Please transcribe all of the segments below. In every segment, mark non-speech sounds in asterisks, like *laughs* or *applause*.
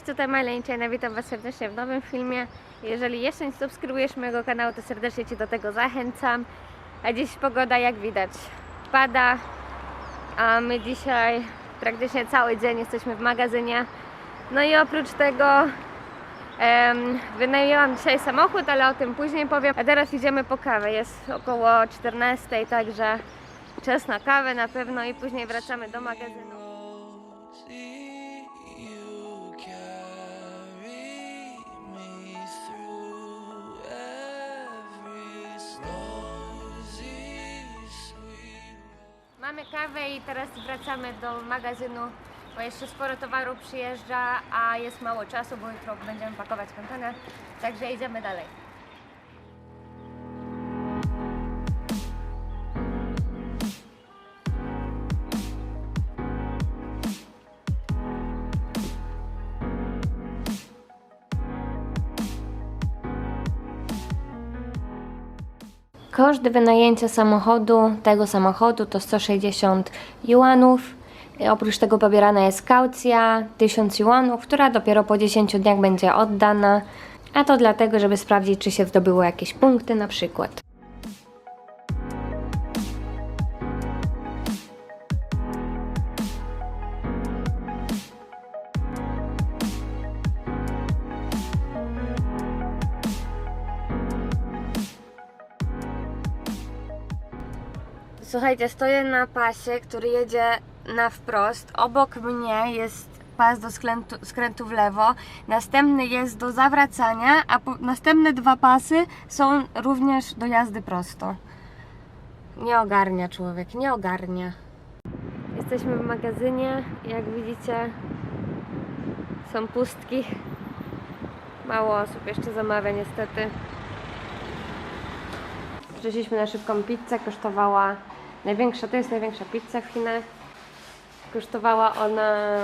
Cześć, tutaj Majleńczyna, witam Was serdecznie w nowym filmie. Jeżeli jeszcze nie subskrybujesz mojego kanału, to serdecznie Cię do tego zachęcam. A dziś pogoda, jak widać, pada, a my dzisiaj praktycznie cały dzień jesteśmy w magazynie. No i oprócz tego em, wynajęłam dzisiaj samochód, ale o tym później powiem. A teraz idziemy po kawę, jest około 14, także czas na kawę na pewno i później wracamy do magazynu. I teraz wracamy do magazynu, bo jeszcze sporo towaru przyjeżdża, a jest mało czasu, bo jutro będziemy pakować kontener, także idziemy dalej. Koszt wynajęcia samochodu, tego samochodu to 160 juanów. Oprócz tego pobierana jest kaucja 1000 juanów, która dopiero po 10 dniach będzie oddana. A to dlatego, żeby sprawdzić, czy się zdobyło jakieś punkty na przykład. Słuchajcie, stoję na pasie, który jedzie na wprost. Obok mnie jest pas do skrętu, skrętu w lewo. Następny jest do zawracania, a po, następne dwa pasy są również do jazdy prosto. Nie ogarnia człowiek, nie ogarnia. Jesteśmy w magazynie. Jak widzicie, są pustki. Mało osób jeszcze zamawia niestety. Przyszliśmy na szybką pizzę, kosztowała największa, to jest największa pizza w Chinach. Kosztowała ona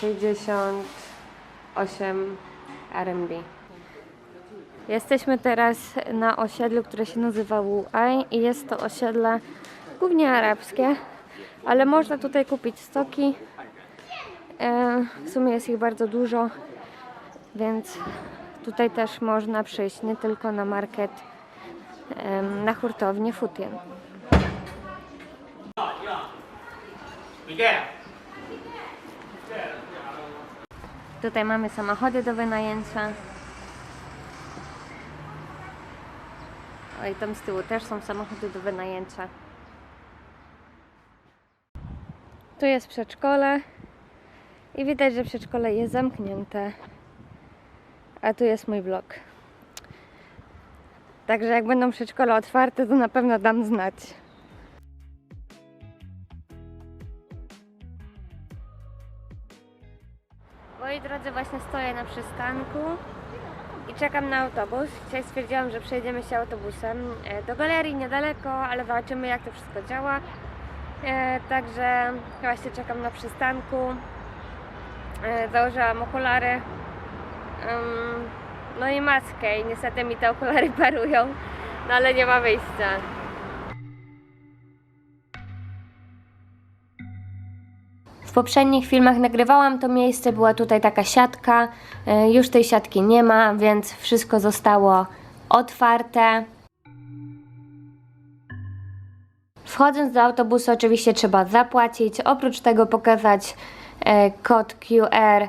68 RMB. Jesteśmy teraz na osiedlu, które się nazywa Wu'ai i jest to osiedle głównie arabskie, ale można tutaj kupić stoki. E, W sumie jest ich bardzo dużo, więc tutaj też można przyjść nie tylko na market na hurtownię Futien. Tutaj mamy samochody do wynajęcia. Oj, tam z tyłu też są samochody do wynajęcia. Tu jest przedszkole i widać, że przedszkole jest zamknięte. A tu jest mój blog. Także jak będą przedszkola otwarte, to na pewno dam znać. Przystanku i czekam na autobus. Dzisiaj stwierdziłam, że przejdziemy się autobusem e, do galerii niedaleko, ale zobaczymy jak to wszystko działa. E, Także właśnie czekam na przystanku. E, Założyłam okulary. No i maskę i niestety mi te okulary *laughs* parują, no ale nie ma wyjścia. Poprzednich filmach nagrywałam to miejsce, była tutaj taka siatka. E, Już tej siatki nie ma, więc wszystko zostało otwarte. Wchodząc do autobusu oczywiście trzeba zapłacić, oprócz tego pokazać e, kod QR,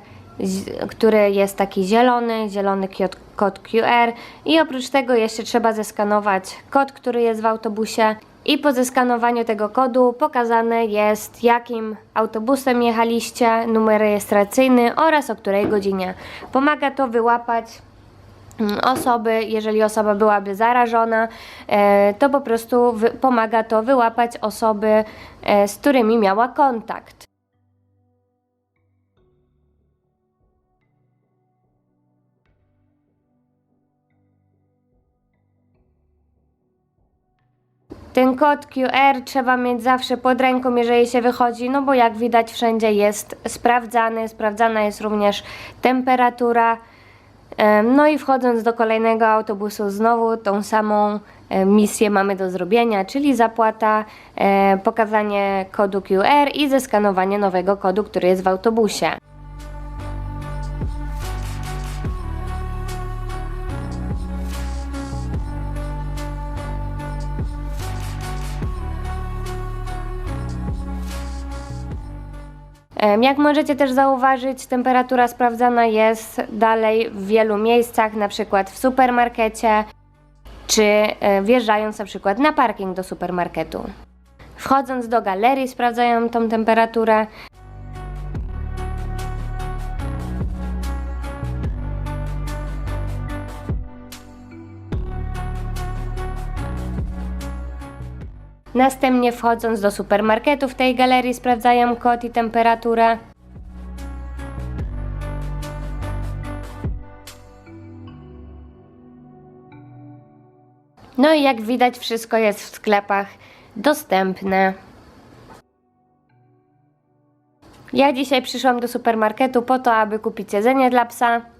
który jest taki zielony, zielony kod QR i oprócz tego jeszcze trzeba zeskanować kod, który jest w autobusie i po zeskanowaniu tego kodu pokazane jest jakim autobusem jechaliście, numer rejestracyjny oraz o której godzinie. Pomaga to wyłapać mm, osoby, jeżeli osoba byłaby zarażona, e, to po prostu pomaga to wyłapać osoby, e, z którymi miała kontakt. Ten kod QR trzeba mieć zawsze pod ręką, jeżeli się wychodzi, no bo jak widać wszędzie jest sprawdzany, sprawdzana jest również temperatura. Em, No i wchodząc do kolejnego autobusu, znowu tą samą misję mamy do zrobienia, czyli zapłata, pokazanie kodu QR i zeskanowanie nowego kodu, który jest w autobusie. Jak możecie też zauważyć, temperatura sprawdzana jest dalej w wielu miejscach, na przykład w supermarkecie, czy e, wjeżdżając na przykład na parking do supermarketu. Wchodząc do galerii sprawdzają tą temperaturę. Następnie wchodząc do supermarketu w tej galerii sprawdzają kod i temperaturę. No i jak widać wszystko jest w sklepach dostępne. Ja dzisiaj przyszłam do supermarketu po to, aby kupić jedzenie dla psa.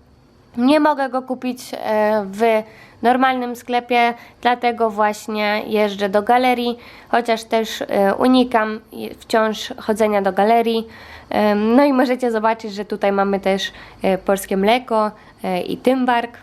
Nie mogę go kupić e, w normalnym sklepie, dlatego właśnie jeżdżę do galerii, chociaż też e, unikam wciąż chodzenia do galerii. Em, No i możecie zobaczyć, że tutaj mamy też e, polskie mleko e, i tymbark.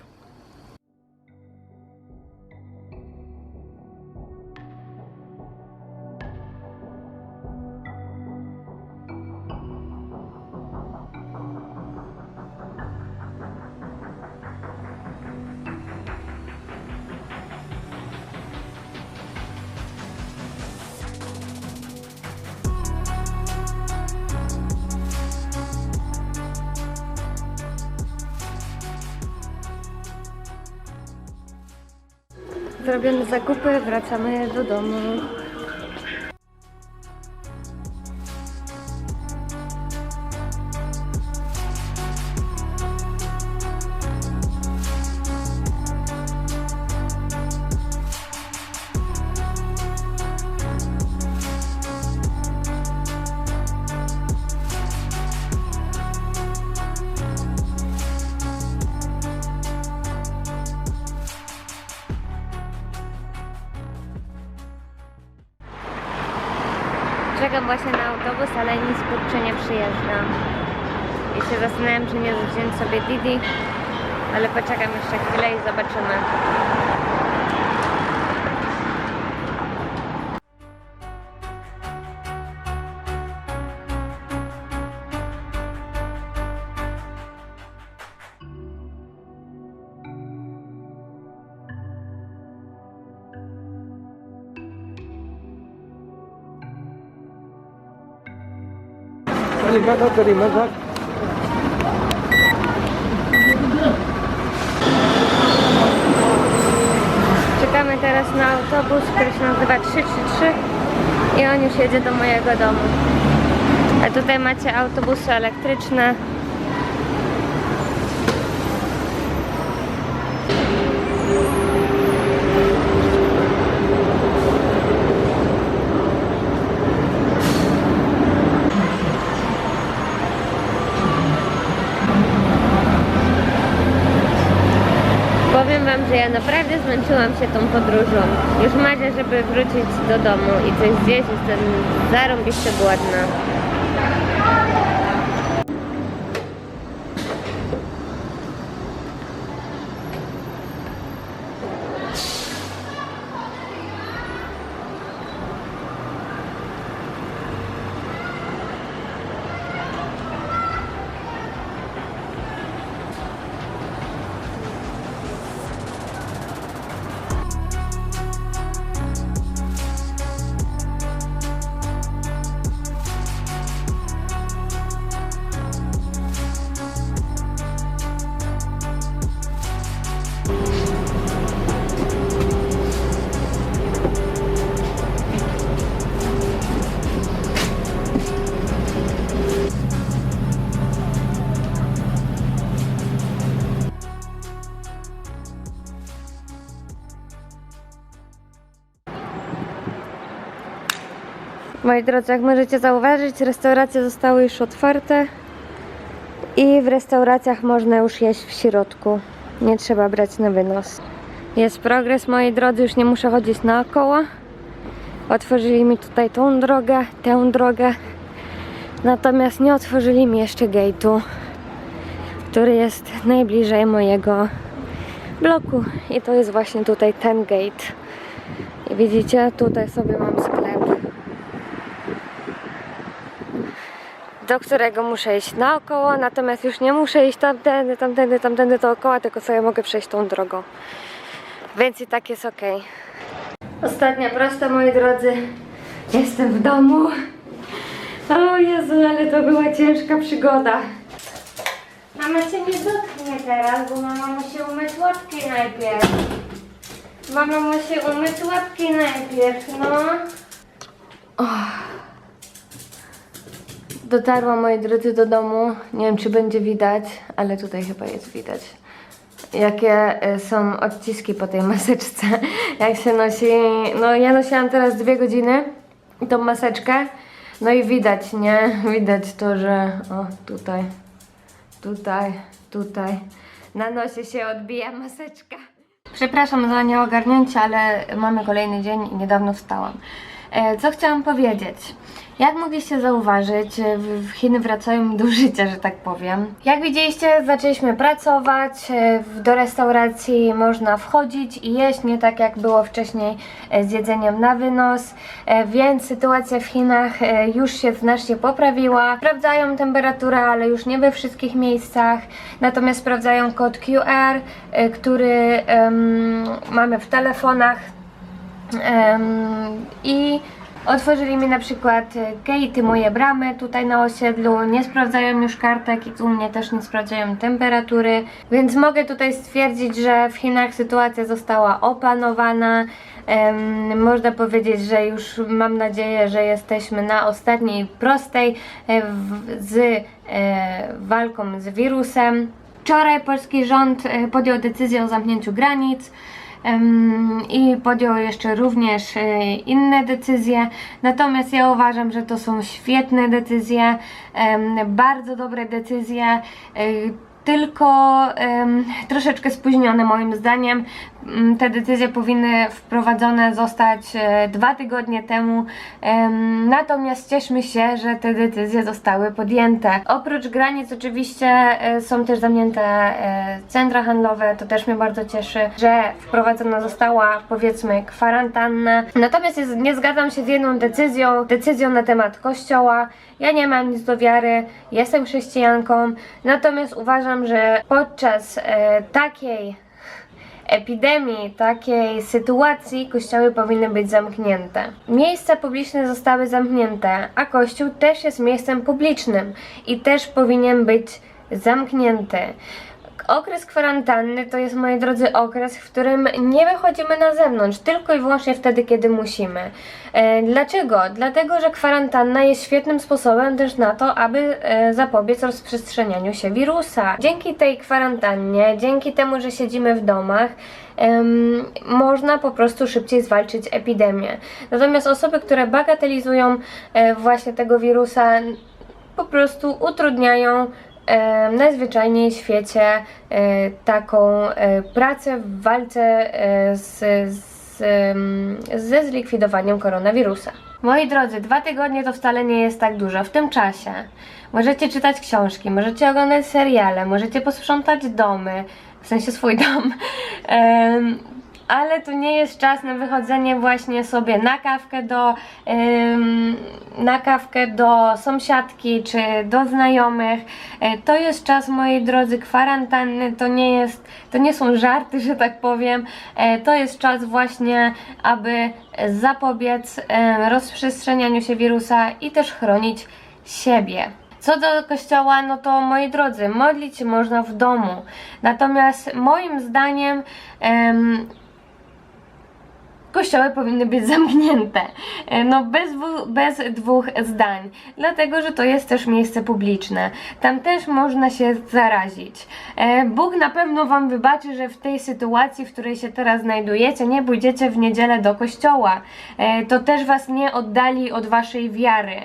Zakupy, wracamy do domu. Nie wziąć sobie Didi, ale poczekam jeszcze chwilę i zobaczymy. Arigato terima Czekamy teraz na autobus, który się nazywa 333 i on już jedzie do mojego domu. A tutaj macie autobusy elektryczne. Powiem Wam, że ja naprawdę zmęczyłam się tą podróżą. Już marzę, żeby wrócić do domu i coś zjeść, jestem zarąbiście głodna. Moi drodzy, jak możecie zauważyć, restauracje zostały już otwarte i w restauracjach można już jeść w środku. Nie trzeba brać na wynos. Jest progres, moi drodzy, już nie muszę chodzić naokoło. Otworzyli mi tutaj tą drogę, tę drogę. Natomiast nie otworzyli mi jeszcze gate'u, który jest najbliżej mojego bloku. I to jest właśnie tutaj ten gate. I widzicie, tutaj sobie mam do którego muszę iść naokoło, natomiast już nie muszę iść tamtędy, tamtędy, tamtędy dookoła, tylko sobie mogę przejść tą drogą. Więc i tak jest ok. Ostatnia prosta, moi drodzy. Jestem w domu. O Jezu, ale to była ciężka przygoda. Mama cię nie dotknie teraz, bo mama musi umyć łapki najpierw. Mama musi umyć łapki najpierw, no. Dotarłam, moi drodzy, do domu. Nie wiem, czy będzie widać, ale tutaj chyba jest widać. Jakie y, są odciski po tej maseczce. *laughs* Jak się nosi. No, ja nosiłam teraz dwie godziny tą maseczkę. No i widać, nie? Widać to, że. O, tutaj, tutaj, tutaj. Na nosie się odbija maseczka. Przepraszam za nieogarnięcie, ale mamy kolejny dzień i niedawno wstałam. E, Co chciałam powiedzieć? Jak mogliście zauważyć, e, Chiny wracają do życia, że tak powiem. Jak widzieliście, zaczęliśmy pracować, e, do restauracji można wchodzić i jeść, nie tak jak było wcześniej e, z jedzeniem na wynos, więc sytuacja w Chinach już się znacznie poprawiła. Sprawdzają temperaturę, ale już nie we wszystkich miejscach, natomiast sprawdzają kod QR, który em, mamy w telefonach, Em, I otworzyli mi na przykład e, gate'y, moje bramy tutaj na osiedlu, nie sprawdzają już kartek i u mnie też nie sprawdzają temperatury, więc mogę tutaj stwierdzić, że w Chinach sytuacja została opanowana. Em, można powiedzieć, że już mam nadzieję, że jesteśmy na ostatniej prostej e, w, z e, walką z wirusem. Wczoraj polski rząd e, podjął decyzję o zamknięciu granic. I podjął jeszcze również e, inne decyzje. Natomiast ja uważam, że to są świetne decyzje, bardzo dobre decyzje. Tylko em, troszeczkę spóźnione moim zdaniem. Mm, Te decyzje powinny wprowadzone zostać e, dwa tygodnie temu. Em, Natomiast cieszmy się, że te decyzje zostały podjęte. Oprócz granic oczywiście e, są też zamknięte e, centra handlowe. To też mnie bardzo cieszy, że wprowadzona została powiedzmy kwarantanna. Natomiast nie zgadzam się z jedną decyzją, decyzją na temat kościoła. Ja nie mam nic do wiary, jestem chrześcijanką, natomiast uważam, że podczas e, takiej epidemii, takiej sytuacji kościoły powinny być zamknięte. Miejsca publiczne zostały zamknięte, a kościół też jest miejscem publicznym i też powinien być zamknięty. Okres kwarantanny to jest, moi drodzy, okres, w którym nie wychodzimy na zewnątrz, tylko i wyłącznie wtedy, kiedy musimy. E, dlaczego? Dlatego, że kwarantanna jest świetnym sposobem też na to, aby e, zapobiec rozprzestrzenianiu się wirusa. Dzięki tej kwarantannie, dzięki temu, że siedzimy w domach, można po prostu szybciej zwalczyć epidemię. Natomiast osoby, które bagatelizują e, właśnie tego wirusa, po prostu utrudniają najzwyczajniej w świecie e, taką e, pracę w walce e, z, z, ze zlikwidowaniem koronawirusa. Moi drodzy, dwa tygodnie to wcale nie jest tak dużo. W tym czasie możecie czytać książki, możecie oglądać seriale, możecie posprzątać domy, w sensie swój dom. *laughs* Ale to nie jest czas na wychodzenie właśnie sobie na kawkę do ym, na kawkę do sąsiadki czy do znajomych. E, To jest czas, moi drodzy, kwarantanny, to nie jest, to nie są żarty, że tak powiem. E, To jest czas właśnie, aby zapobiec rozprzestrzenianiu się wirusa i też chronić siebie. Co do kościoła, no to moi drodzy, modlić się można w domu. Natomiast moim zdaniem em, kościoły powinny być zamknięte. E, No bez, bez dwóch zdań. Dlatego, że to jest też miejsce publiczne. Tam też można się zarazić. E, Bóg na pewno Wam wybaczy, że w tej sytuacji, w której się teraz znajdujecie, nie pójdziecie w niedzielę do kościoła. E, To też Was nie oddali od Waszej wiary.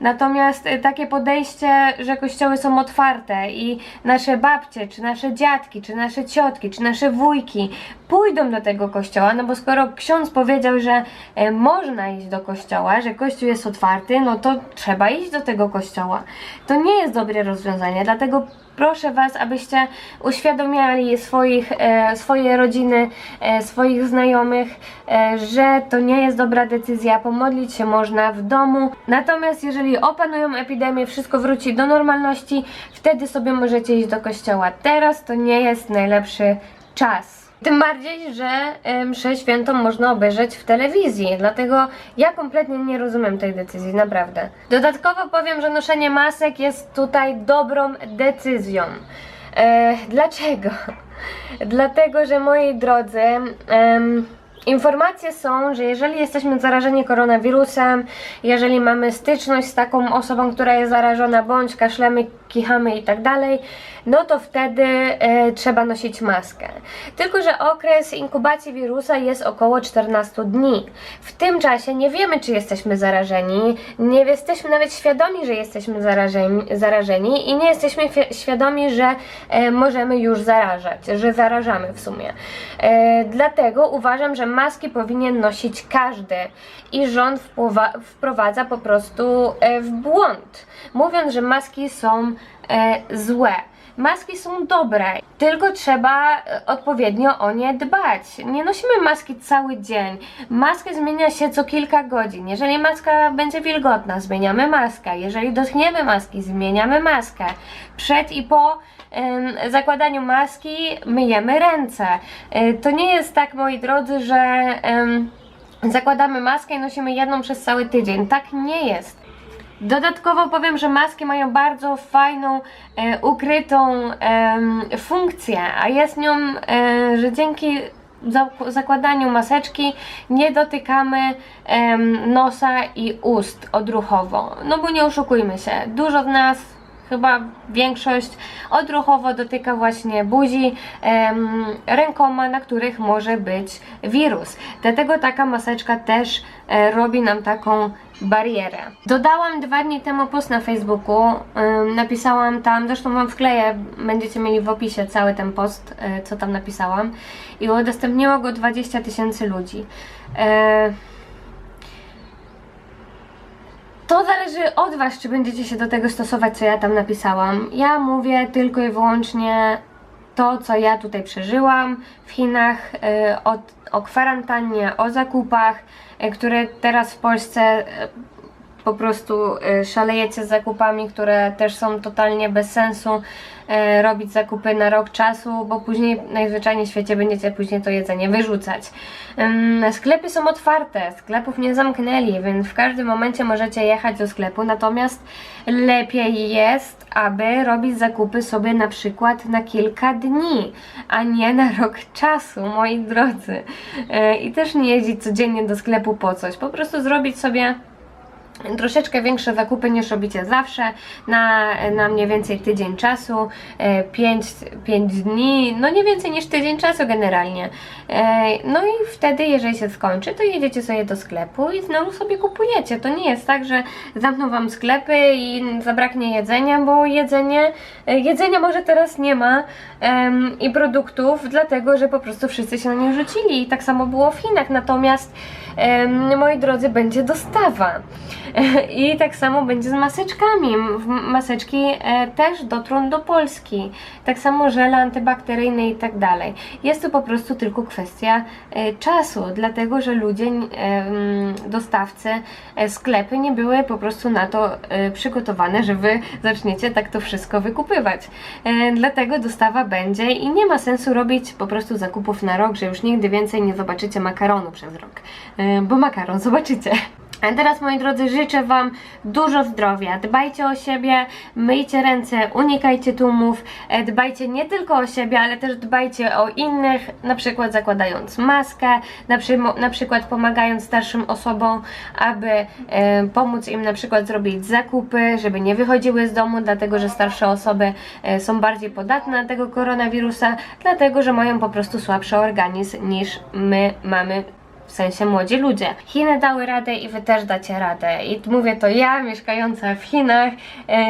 Natomiast takie podejście, że kościoły są otwarte i nasze babcie, czy nasze dziadki, czy nasze ciotki, czy nasze wujki pójdą do tego kościoła, no bo skoro ksiądz powiedział, że e, można iść do kościoła, że kościół jest otwarty, no to trzeba iść do tego kościoła. To nie jest dobre rozwiązanie, dlatego proszę Was, abyście uświadomiali swoich, e, swoje rodziny, e, swoich znajomych, e, że to nie jest dobra decyzja, pomodlić się można w domu. Natomiast jeżeli opanują epidemię, wszystko wróci do normalności, wtedy sobie możecie iść do kościoła. Teraz to nie jest najlepszy czas. Tym bardziej, że e, mszę świętą można obejrzeć w telewizji, dlatego ja kompletnie nie rozumiem tej decyzji, naprawdę. Dodatkowo powiem, że noszenie masek jest tutaj dobrą decyzją. E, dlaczego? *laughs* Dlatego, że moi drodzy, em, informacje są, że jeżeli jesteśmy zarażeni koronawirusem, jeżeli mamy styczność z taką osobą, która jest zarażona, bądź kaszlemy, kichamy i tak dalej, no to wtedy e, trzeba nosić maskę. Tylko, że okres inkubacji wirusa jest około 14 dni. W tym czasie nie wiemy, czy jesteśmy zarażeni, nie jesteśmy nawet świadomi, że jesteśmy zarażeni, zarażeni i nie jesteśmy świadomi, że e, możemy już zarażać, że zarażamy w sumie. E, dlatego uważam, że maski powinien nosić każdy i rząd wprowadza po prostu e, w błąd, mówiąc, że maski są e, złe. Maski są dobre, tylko trzeba e, odpowiednio o nie dbać. Nie nosimy maski cały dzień. Maskę zmienia się co kilka godzin. Jeżeli maska będzie wilgotna, zmieniamy maskę. Jeżeli dotkniemy maski, zmieniamy maskę. Przed i po em, zakładaniu maski myjemy ręce. E, to nie jest tak, moi drodzy, że em, zakładamy maskę i nosimy jedną przez cały tydzień. Tak nie jest. Dodatkowo powiem, że maski mają bardzo fajną, e, ukrytą em, funkcję, a jest nią, e, że dzięki zak- zakładaniu maseczki nie dotykamy nosa i ust odruchowo. No bo nie oszukujmy się, dużo z nas chyba większość odruchowo dotyka właśnie buzi em, rękoma, na których może być wirus. Dlatego taka maseczka też e, robi nam taką barierę. Dodałam dwa dni temu post na Facebooku, napisałam tam, zresztą wam wkleję, będziecie mieli w opisie cały ten post, e, co tam napisałam i udostępniło go 20 tysięcy ludzi. E, to zależy od Was, czy będziecie się do tego stosować, co ja tam napisałam. Ja mówię tylko i wyłącznie to, co ja tutaj przeżyłam w Chinach, y, o, o kwarantannie, o zakupach, y, które teraz w Polsce y, po prostu y, szalejecie z zakupami, które też są totalnie bez sensu y, robić zakupy na rok czasu, bo później najzwyczajniej w świecie będziecie później to jedzenie wyrzucać. Sklepy są otwarte, sklepów nie zamknęli, więc w każdym momencie możecie jechać do sklepu, natomiast lepiej jest, aby robić zakupy sobie na przykład na kilka dni, a nie na rok czasu, moi drodzy. Y, I też nie jeździć codziennie do sklepu po coś, po prostu zrobić sobie troszeczkę większe zakupy niż robicie zawsze, na, na mniej więcej tydzień czasu, 5 dni, no nie więcej niż tydzień czasu generalnie. E, No i wtedy, jeżeli się skończy, to jedziecie sobie do sklepu i znowu sobie kupujecie. To nie jest tak, że zamkną Wam sklepy i zabraknie jedzenia, bo jedzenie, e, jedzenia może teraz nie ma i produktów, dlatego że po prostu wszyscy się na nie rzucili i tak samo było w Chinach. Natomiast moi drodzy, będzie dostawa. *laughs* I tak samo będzie z maseczkami. Maseczki e, też dotrą do Polski. Tak samo żele antybakteryjne i tak dalej. Jest to po prostu tylko kwestia e, czasu, dlatego że ludzie, e, dostawcy, sklepy nie były po prostu na to przygotowane, że wy zaczniecie tak to wszystko wykupywać. Dlatego dostawa będzie i nie ma sensu robić po prostu zakupów na rok, że już nigdy więcej nie zobaczycie makaronu przez rok. Bo makaron zobaczycie. A teraz, moi drodzy, życzę Wam dużo zdrowia. Dbajcie o siebie, myjcie ręce, unikajcie tłumów, e, dbajcie nie tylko o siebie, ale też dbajcie o innych, na przykład zakładając maskę, na, przymo- na przykład pomagając starszym osobom, aby e, pomóc im na przykład zrobić zakupy, żeby nie wychodziły z domu, dlatego że starsze osoby e, są bardziej podatne na tego koronawirusa, dlatego że mają po prostu słabszy organizm niż my mamy w sensie młodzi ludzie. Chiny dały radę i wy też dacie radę. I mówię to ja, mieszkająca w Chinach, e,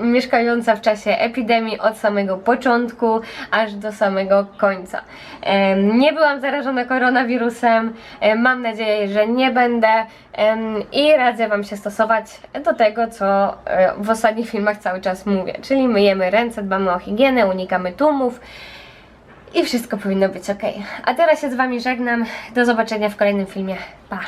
mieszkająca w czasie epidemii od samego początku aż do samego końca. E, nie byłam zarażona koronawirusem, e, mam nadzieję, że nie będę em, i radzę Wam się stosować do tego, co e, w ostatnich filmach cały czas mówię, czyli myjemy ręce, dbamy o higienę, unikamy tłumów i wszystko powinno być ok. A teraz się z Wami żegnam. Do zobaczenia w kolejnym filmie. Pa!